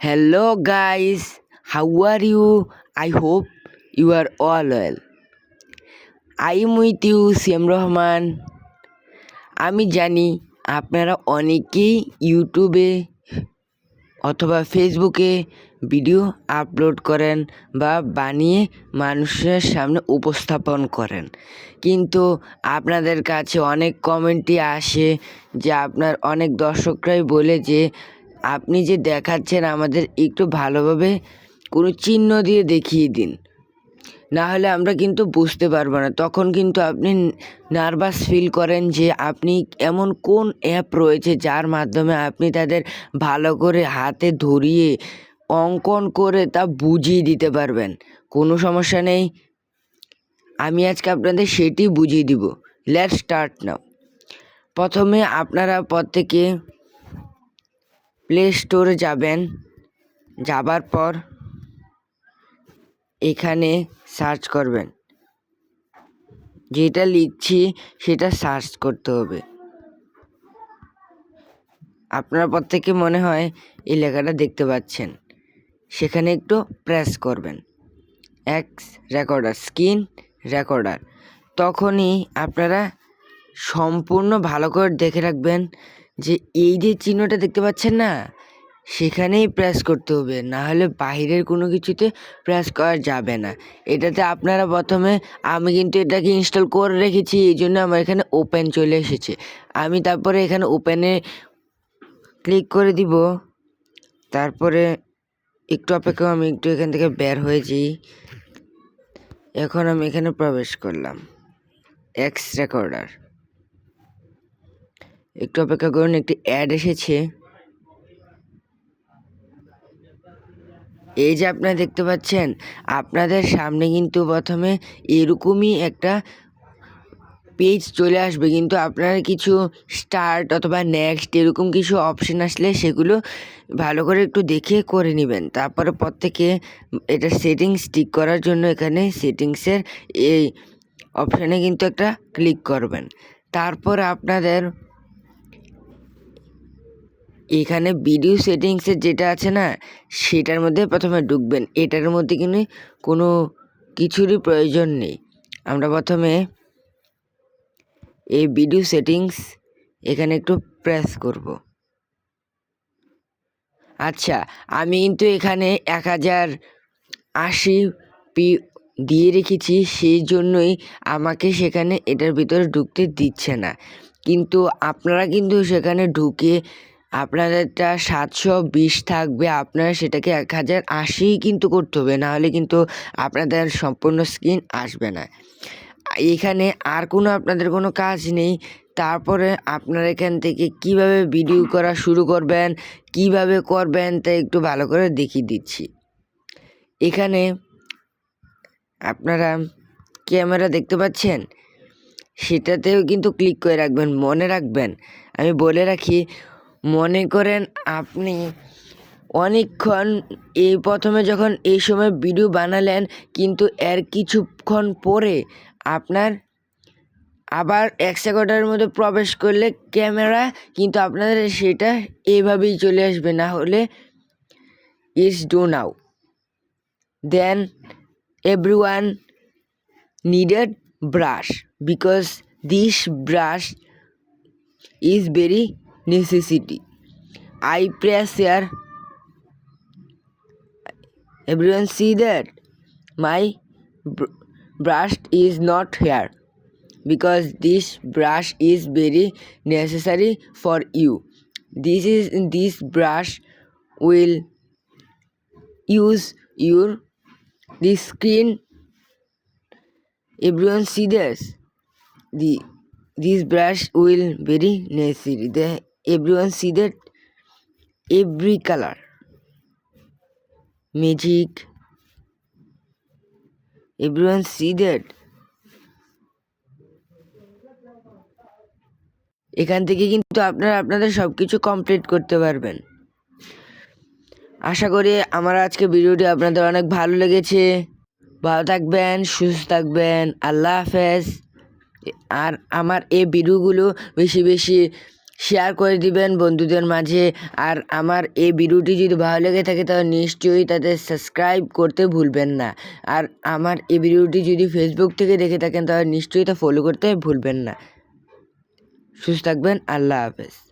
Hello guys, how are you? I hope you are all well. I am with you CM Rahman আমি জানি আপনারা অনেকেই ইউটিউবে অথবা ফেসবুকে ভিডিও আপলোড করেন বা বানিয়ে মানুষের সামনে উপস্থাপন করেন কিন্তু আপনাদের কাছে অনেক কমেন্টই আসে যে আপনার অনেক দর্শকরাই বলে যে আপনি যে দেখাচ্ছেন আমাদের একটু ভালোভাবে কোনো চিহ্ন দিয়ে দেখিয়ে দিন। না হলে আমরা কিন্তু বুঝতে পারব না। তখন কিন্তু আপনি নার্ভাস ফিল করেন যে আপনি এমন কোন অ্যাপ রয়েছে যার মাধ্যমে আপনি তাদের ভালো করে হাতে ধরিয়ে, অঙ্কন করে তা বুঝিয়ে দিতে পারবেন। কোনো সমস্যা নেই। আমি আজকে আপনাদের সেটি বুঝিয়ে দিব। লেট স্টার্ট নাও প্রথমে আপনারা প্রত্যেকে প্লে স্টোরে যাবেন। যাবার পর এখানে সার্চ করবেন। যেটা লিখছি সেটা সার্চ করতে হবে। আপনার প্রত্যেকে মনে হয় এই লেখাটা দেখতে পাচ্ছেন। সেখানে একটু প্রেস করবেন। এক্স রেকর্ডার স্ক্রিন রেকর্ডার তখনই আপনারা সম্পূর্ণ ভালো করে দেখে রাখবেন যে এই যে চিহ্নটা দেখতে পাচ্ছেন না, সেখানেই প্রেস করতে হবে। না হলে বাইরের কোনো কিছুতে প্রেস করা যাবে না। এটাতে আপনারা প্রথমে, আমি কিন্তু এটাকে ইনস্টল করে রেখেছি, এই জন্য আমার এখানে ওপেন চলে এসেছে। আমি তারপরে এখানে ওপেনে ক্লিক করে দিব। তারপরে একটু অপেক্ষা, আমি একটু এখান থেকে বের হয়েছি এখন আমি এখানে প্রবেশ করলাম। এক্স রেকর্ডার একটু অপেক্ষা করুন, একটি অ্যাড এসেছে। এই যে আপনারা দেখতে পাচ্ছেন, আপনাদের সামনে কিন্তু প্রথমে এরকমই একটা পেজ চলে আসবে। কিন্তু আপনারা কিছু স্টার্ট অথবা নেক্সট এরকম কিছু অপশন আসলে সেগুলো ভালো করে একটু দেখে করে নেবেন। তারপরে প্রত্যেকে এটা সেটিংস ঠিক করার জন্য এখানে সেটিংসের এই অপশানে কিন্তু একটা ক্লিক করবেন। তারপর আপনাদের এখানে ভিডিও সেটিংসের যেটা আছে না, সেটার মধ্যে প্রথমে ঢুকবেন। এটার মধ্যে কিন্তু কোনো কিছুরই প্রয়োজন নেই। আমরা প্রথমে এই ভিডিও সেটিংস এখানে একটু প্রেস করব। আচ্ছা আমি কিন্তু এখানে এক হাজার আশি পি দিয়ে রেখেছি, সেই জন্যই আমাকে সেখানে এটার ভিতরে ঢুকতে দিচ্ছে না। কিন্তু আপনারা কিন্তু সেখানে ঢুকে আপনাদেরটা সাতশো বিশ থাকবে, আপনারা সেটাকে এক হাজার আশিই কিন্তু করতে হবে, নাহলে কিন্তু আপনাদের সম্পূর্ণ স্ক্রিন আসবে না। এখানে আর কোনো আপনাদের কোনো কাজ নেই, তারপরে আপনারা এখান থেকে কীভাবে ভিডিও করা শুরু করবেন, কীভাবে করবেন, তা একটু ভালো করে দেখিয়ে দিচ্ছি। এখানে আপনারা ক্যামেরা দেখতে পাচ্ছেন? সেটাতেও কিন্তু ক্লিক করে রাখবেন, মনে রাখবেন। আমি বলে রাখি মনে করেন আপনি অনেকক্ষণ এই প্রথমে যখন এই সময় ভিডিও বানালেন, কিন্তু এর কিছুক্ষণ পরে আপনার আবার এক সেকেন্ডের মধ্যে প্রবেশ করলে ক্যামেরা কিন্তু আপনাদের সেটা এভাবেই চলে আসবে, না হলে it's do now then everyone needed brush because this brush is very necessity. I press here. Everyone see that my br- brush is not here because this brush is very necessary for you. This is this brush will use your the screen. Everyone see this. The this brush will very necessary the everyone see that? Every color. Magic. Everyone see that? এখান থেকে কিন্তু আপনারা আপনাদের সব কিছু complete করতে পারবেন। আশা করি আমার আজকে ভিডিওটি আপনাদের অনেক ভালো লেগেছে। ভালো থাকবেন, সুস্থ থাকবেন। আল্লাহ হাফেজ। আর আমার এই ভিডিওগুলো বেশি বেশি শেয়ার করে দিবেন বন্ধুদের মাঝে। আর আমার এই ভিডিওটি যদি ভালো লেগে থাকে, তাহলে নিশ্চয়ই তাদের সাবস্ক্রাইব করতে ভুলবেন না। আর আমার এই ভিডিওটি যদি ফেসবুক থেকে দেখে থাকেন, তাহলে নিশ্চয়ই তা ফলো করতে ভুলবেন না। সুস্থ থাকবেন, আল্লাহ হাফেজ।